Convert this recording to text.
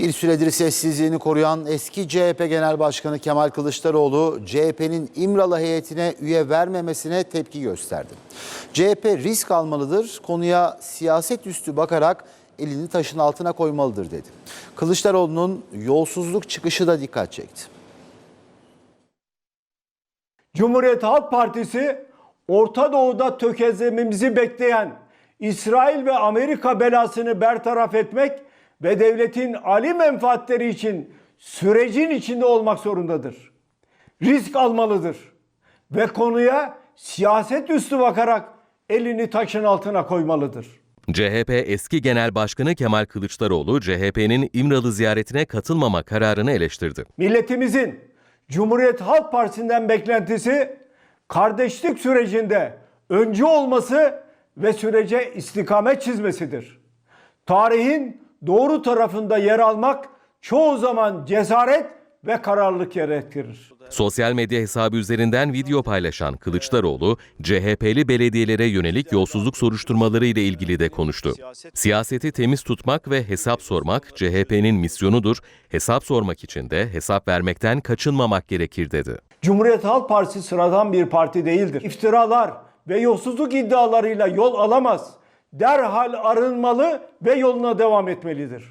Bir süredir sessizliğini koruyan eski CHP Genel Başkanı Kemal Kılıçdaroğlu, CHP'nin İmralı heyetine üye vermemesine tepki gösterdi. CHP risk almalıdır, konuya siyaset üstü bakarak elini taşın altına koymalıdır dedi. Kılıçdaroğlu'nun yolsuzluk çıkışı da dikkat çekti. Cumhuriyet Halk Partisi Orta Doğu'da tökezlememizi bekleyen İsrail ve Amerika belasını bertaraf etmek ve devletin ali menfaatleri için sürecin içinde olmak zorundadır. Risk almalıdır ve konuya siyaset üstü bakarak elini taşın altına koymalıdır. CHP eski Genel Başkanı Kemal Kılıçdaroğlu, CHP'nin İmralı ziyaretine katılmama kararını eleştirdi. Milletimizin Cumhuriyet Halk Partisi'nden beklentisi kardeşlik sürecinde öncü olması ve sürece istikamet çizmesidir. Tarihin doğru tarafında yer almak çoğu zaman cesaret ve kararlılık gerektirir. Sosyal medya hesabı üzerinden video paylaşan Kılıçdaroğlu, CHP'li belediyelere yönelik yolsuzluk soruşturmaları ile ilgili de konuştu. Siyaseti temiz tutmak ve hesap sormak CHP'nin misyonudur. Hesap sormak için de hesap vermekten kaçınmamak gerekir dedi. Cumhuriyet Halk Partisi sıradan bir parti değildir. İftiralar ve yolsuzluk iddialarıyla yol alamaz. Derhal arınmalı ve yoluna devam etmelidir.